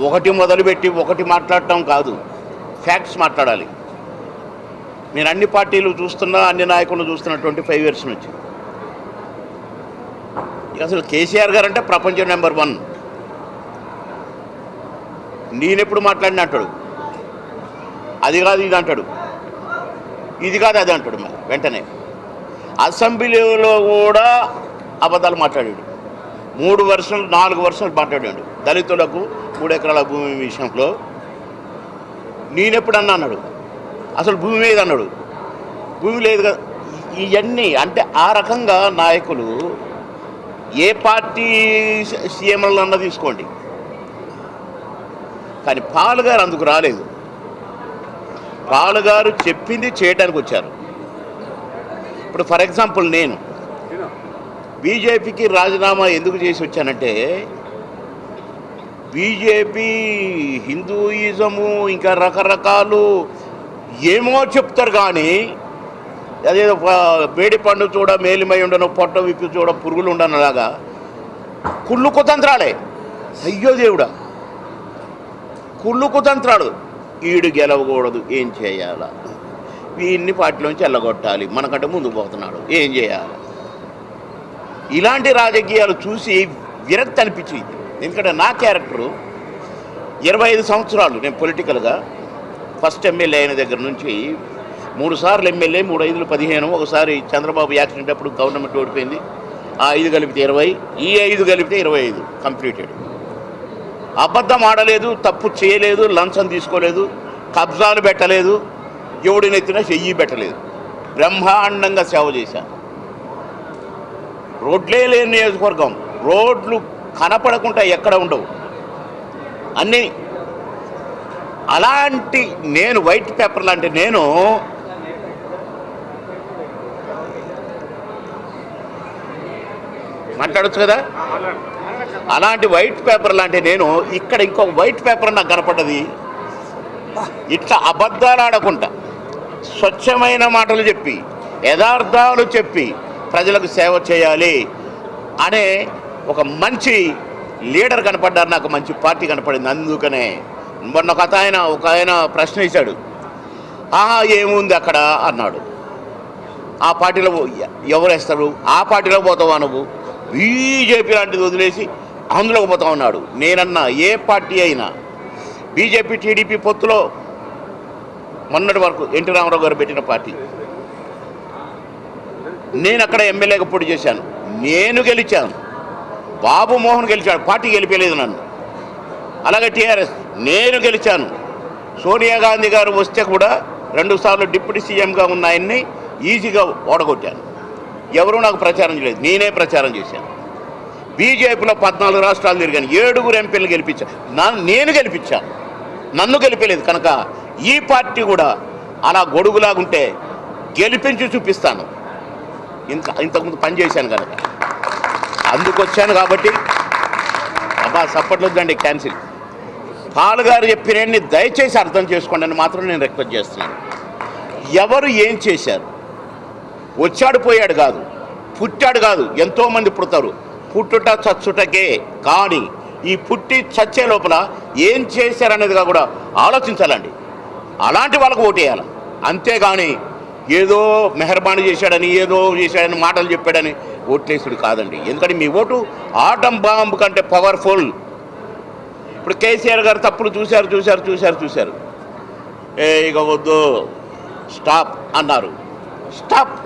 ఒకటి మొదలుపెట్టి ఒకటి మాట్లాడటం కాదు. ఫ్యాక్ట్స్ మాట్లాడాలి. నేను అన్ని పార్టీలు చూస్తున్నా అన్ని నాయకులు చూస్తున్నా ట్వంటీ ఫైవ్ ఇయర్స్ నుంచి. అసలు కేసీఆర్ గారు అంటే ప్రపంచం నెంబర్ వన్. నేనెప్పుడు మాట్లాడిన అంటాడు. అది కాదు ఇది అంటాడు. ఇది కాదు అది అంటాడు మరి వెంటనే. అసెంబ్లీలో కూడా అబద్ధాలు మాట్లాడాడు. మూడు వర్షాలు నాలుగు వర్షాలు మాట్లాడాడు. దళితులకు మూడు ఎకరాల భూమి విషయంలో నేనెప్పుడు అన్నా అన్నాడు. అసలు భూమి మీద అన్నాడు. భూమి లేదు కదా. ఇవన్నీ అంటే ఆ రకంగా నాయకులు ఏ పార్టీ సీఎంలు అన్నా తీసుకోండి. కానీ పాల్ గారు అందుకు రాలేదు. పాల్ గారు చెప్పింది చేయడానికి వచ్చారు. ఇప్పుడు ఫర్ ఎగ్జాంపుల్ నేను. బీజేపీకి రాజీనామా ఎందుకు చేసి వచ్చానంటే బీజేపీ హిందూయిజము ఇంకా రకరకాలు ఏమో చెప్తారు కానీ అదేదో ప- మేడి పండు చూడ మేలిమై ఉండను పొట్ట విప్పి చూడ పురుగులు ఉండనలాగా కుళ్ళు కుతంత్రాలే. అయ్యో దేవుడా! కుళ్ళు కుతంత్రాలు. ఈడు గెలవకూడదు ఏం చేయాలా? వీడిని పార్టీలోంచి వెళ్ళగొట్టాలి మనకంటే ముందు పోతున్నాడు. ఏం చేయాలి? ఇలాంటి రాజకీయాలు చూసి విరక్తి అనిపించింది. ఎందుకంటే నా క్యారెక్టరు ఇరవై ఐదు సంవత్సరాలు నేను పొలిటికల్గా ఫస్ట్ ఎమ్మెల్యే అయిన దగ్గర నుంచి మూడు సార్లు ఎమ్మెల్యే మూడు ఐదులు పదిహేను ఒకసారి చంద్రబాబు యాక్సిడెంట్ అప్పుడు గవర్నమెంట్ ఓడిపోయింది. ఆ ఐదు కలిపితే ఇరవై ఈ ఐదు కలిపితే ఇరవై ఐదు కంప్లీటెడ్. అబద్ధం ఆడలేదు తప్పు చేయలేదు లంచం తీసుకోలేదు కబ్జాలు పెట్టలేదు ఎవడినెత్తినా చెయ్యి పెట్టలేదు. బ్రహ్మాండంగా సేవ చేశాను రోడ్లే లేని నియోజకవర్గం రోడ్లు కనపడకుండా ఎక్కడ ఉండవు. అన్నీ అలాంటి నేను వైట్ పేపర్ లాంటి నేను మాట్లాడచ్చు కదా? అలాంటి వైట్ పేపర్ లాంటి నేను ఇక్కడ ఇంకొక వైట్ పేపర్ నాకు కనపడ్డది. ఇట్లా అబద్ధాలు ఆడకుండా స్వచ్ఛమైన మాటలు చెప్పి యథార్థాలు చెప్పి ప్రజలకు సేవ చేయాలి అనే ఒక మంచి లీడర్ కనపడ్డారు నాకు మంచి పార్టీ కనపడింది. అందుకనే మొన్న ఒక ఆయన ఒక ఆయన ప్రశ్న వేశాడు. ఆహా ఏముంది అక్కడ? అన్నాడు. ఆ పార్టీలో ఎవరు వేస్తారు? ఆ పార్టీలో పోతావా నువ్వు? బీజేపీ లాంటిది వదిలేసి అందులోకి పోతా ఉన్నాడు. నేనన్నా ఏ పార్టీ అయినా. బీజేపీ టీడీపీ పొత్తులో మొన్నటి వరకు ఎన్టీ రామారావు గారు పెట్టిన పార్టీ. నేను అక్కడ ఎమ్మెల్యేగా పోటీ చేశాను. నేను గెలిచాను. బాబు మోహన్ గెలిచాడు పార్టీ గెలిపలేదు నన్ను. అలాగే టీఆర్ఎస్ నేను గెలిచాను. సోనియా గాంధీ గారు వస్తే కూడా రెండుసార్లు డిప్యూటీ సీఎంగా ఉన్న ఆయన్ని ఈజీగా ఓడగొట్టాను. ఎవరూ నాకు ప్రచారం చేయలేదు నేనే ప్రచారం చేశాను. బీజేపీలో పద్నాలుగు రాష్ట్రాలు తిరిగాను ఏడుగురు ఎంపీలు గెలిపించాను నన్ను నేను గెలిపించాను. నన్ను గెలిపలేదు కనుక ఈ పార్టీ కూడా అలా గొడుగులాగుంటే గెలిపించి చూపిస్తాను. ఇంత ఇంతకుముందు పని చేశాను కనుక. అందుకు వచ్చాను కాబట్టి. అబ్బా సప్పట్లొద్దండి క్యాన్సిల్. పాల్ గారు చెప్పినన్ని దయచేసి అర్థం చేసుకోండి అని మాత్రం నేను రిక్వెస్ట్ చేస్తున్నాను. ఎవరు ఏం చేశారు? వచ్చాడు పోయాడు కాదు. పుట్టాడు కాదు. ఎంతోమంది పుడతారు. పుట్టుట చచ్చుటకే. కానీ ఈ పుట్టి చచ్చే లోపల ఏం చేశారనేదిగా కూడా ఆలోచించాలండి. అలాంటి వాళ్ళకు ఓటేయాలి. అంతేగాని ఏదో మెహర్బానీ చేశాడని ఏదో చేశాడని మాటలు చెప్పాడని ఓట్లేసుడు కాదండి. ఎందుకంటే మీ ఓటు ఆటం బాంబు కంటే పవర్ఫుల్. ఇప్పుడు కేసీఆర్ గారు తప్పులు చూశారు చూశారు చూశారు చూశారు. ఏ ఇక వద్దు. స్టాప్ అన్నారు. స్టాప్.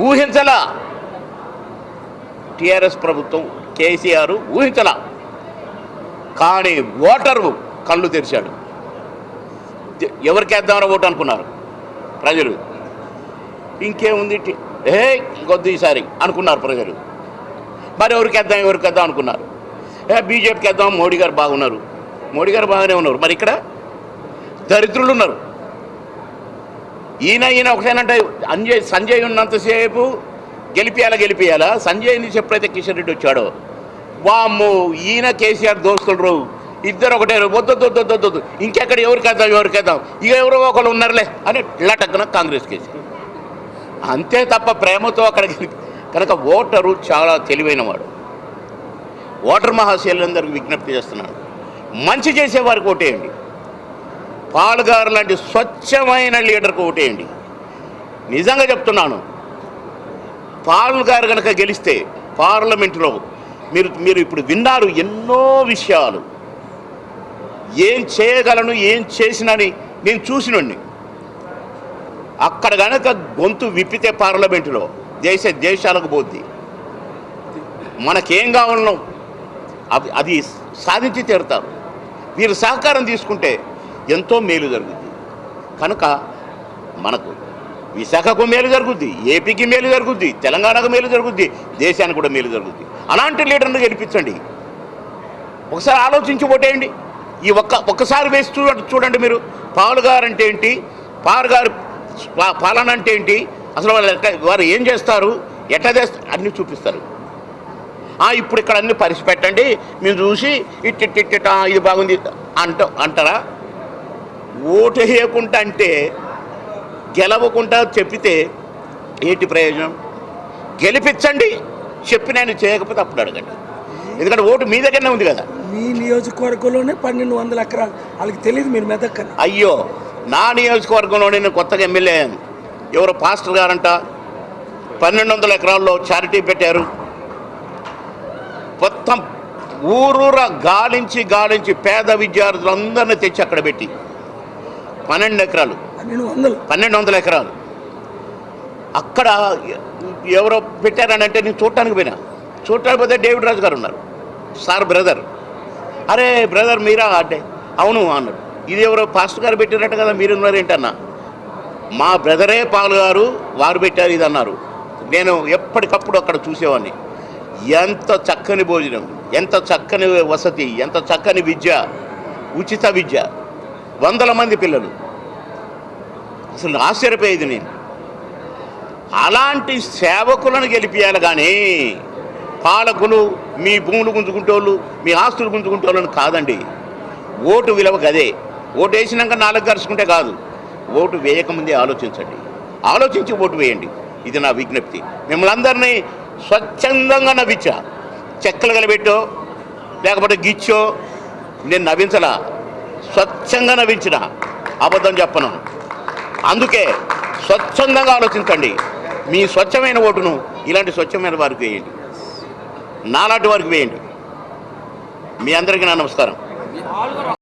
ఊహించలా. టిఆర్ఎస్ ప్రభుత్వం కేసీఆర్ ఊహించలా. కానీ ఓటరు కళ్ళు తెరిచాడు. ఎ- ఎవరికి వేద్దామని ఓటు అనుకున్నారు? ప్రజలు. ఇంకేముంది ఏ ఇంకొద్దు ఈసారి అనుకున్నారు ప్రజలు. మరి ఎవరికి వేద్దాం ఎవరికి వేద్దాం అనుకున్నారు. ఏ బీజేపీకి వేద్దాం మోడీ గారు బాగున్నారు. మోడీ గారు బాగానే ఉన్నారు. మరి ఇక్కడ దరిద్రులు ఉన్నారు. ఈయన ఈయన ఒకటేనంటే అంజయ్ సంజయ్ ఉన్నంతసేపు గెలిపియాలా గెలిపియాలా? సంజయ్ని ఎప్పుడైతే కిషన్ రెడ్డి వచ్చాడో? వామ్మో ఈయన కేసీఆర్ దోస్తులు. ఇద్దరు ఒకటే. వద్దొద్దు వద్దొద్దు వద్దు వద్దు ఇంకెక్కడ ఎవరికి వేద్దాం ఎవరికి వేద్దాం? ఇక ఎవరో ఒకరు ఉన్నారులే అని లటక్కున కాంగ్రెస్ కేసీఆర్. అంతే తప్ప ప్రేమతో అక్కడికి కనుక ఓటరు చాలా తెలివైన వాడు ఓటర్ మహాశైలందరికీ విజ్ఞప్తి చేస్తున్నాడు మంచి చేసేవారికి ఓటేయండి. పాల్గారు లాంటి స్వచ్ఛమైన లీడర్కి ఓటేయండి. నిజంగా చెప్తున్నాను. పాల్ గారు కనుక గెలిస్తే పార్లమెంటులో మీరు మీరు ఇప్పుడు విన్నారు ఎన్నో విషయాలు. ఏం చేయగలను ఏం చేసినని నేను చూసినండి అక్కడ కనుక గొంతు విప్పితే పార్లమెంటులో దేశ దేశాలకు పోద్ది. మనకేం కావాలనో అది అది సాధించి తీరుతారు. వీరు సహకారం తీసుకుంటే ఎంతో మేలు జరుగుద్ది. కనుక మనకు విశాఖకు మేలు జరుగుద్ది ఏపీకి మేలు జరుగుద్ది తెలంగాణకు మేలు జరుగుద్ది దేశానికి కూడా మేలు జరుగుద్ది. అలాంటి లీడర్ని గెలిపించండి. ఒకసారి ఆలోచించి ఓటేయండి. ఈ ఒక్క ఒక్కసారి వేసి చూడండి చూడండి మీరు. పావులు గారు అంటే ఏంటి? పాలు గారు పాలన అంటే ఏంటి? అసలు వాళ్ళు వారు ఏం చేస్తారు? ఎట్లా చేస్తారు? అన్నీ చూపిస్తారు. ఇప్పుడు ఇక్కడ అన్ని పరిచి పెట్టండి. మేము చూసి ఇట్ ఇట్ ఇట్ ఇట్, ఆ, ఇది బాగుంది అంట అంటారా? ఓటు వేయకుండా అంటే గెలవకుండా చెప్పితే ఏంటి ప్రయోజనం? గెలిపించండి. చెప్పి నేను చేయకపోతే అప్పుడు అడగండి. ఎందుకంటే ఓటు మీ దగ్గరనే ఉంది కదా. మీ నియోజకవర్గంలోనే పన్నెండు వందల ఎకరాలు. వాళ్ళకి తెలియదు మీరు మెదక్కని. అయ్యో. నా నియోజకవర్గంలో నేను కొత్తగా ఎమ్మెల్యే అయ్యాను. ఎవరో పాస్టర్ గారంట పన్నెండు వందల ఎకరాల్లో చారిటీ పెట్టారు. మొత్తం ఊరూర గాలించి గాలించి పేద విద్యార్థులందరినీ తెచ్చి అక్కడ పెట్టి పన్నెండు ఎకరాలు. పన్నెండు వందలు. ఎకరాలు. అక్కడ ఎవరో పెట్టారని అంటే నేను చూడటానికి పోయినా. చూడటానికి పోతే డేవిడ్ రాజు గారు ఉన్నారు. Sir brother. అరే బ్రదర్ మీరా అంటే. అవును అన్నాడు. ఇది ఎవరో పాస్టర్ గారు పెట్టినట్టు కదా మీరు ఏంటన్నా? మా బ్రదరే పాల్ గారు వారు పెట్టారు ఇది అన్నారు నేను ఎప్పటికప్పుడు అక్కడ చూసేవాడిని ఎంత చక్కని భోజనం ఎంత చక్కని వసతి ఎంత చక్కని విద్య ఉచిత విద్య. వందల మంది పిల్లలు. అసలు ఆశ్చర్యపోయేది నేను. అలాంటి సేవకులను గెలిపియాలి కానీ పాలకులు మీ భూములు గుంజుకుంటోళ్ళు మీ ఆస్తులు గుంజుకుంటోళ్ళని కాదండి. ఓటు విలువ గదే ఓటు వేసినాక నాలుగు గరుచుకుంటే కాదు. ఓటు వేయకముందే ఆలోచించండి. ఆలోచించి ఓటు వేయండి. ఇది నా విజ్ఞప్తి. మిమ్మల్ని అందరినీ స్వచ్ఛందంగా నవ్వించా. చెక్కలు కలిపెట్టో లేకపోతే గిచ్చో నేను నవ్వించలా. స్వచ్ఛంగా నవ్వించిన. అబద్ధం చెప్పను. అందుకే స్వచ్ఛందంగా ఆలోచించండి. మీ స్వచ్ఛమైన ఓటును ఇలాంటి స్వచ్ఛమైన వారికి వేయండి. నాలాంటి వారికి వేయండి. మీ అందరికీ నా నమస్కారం.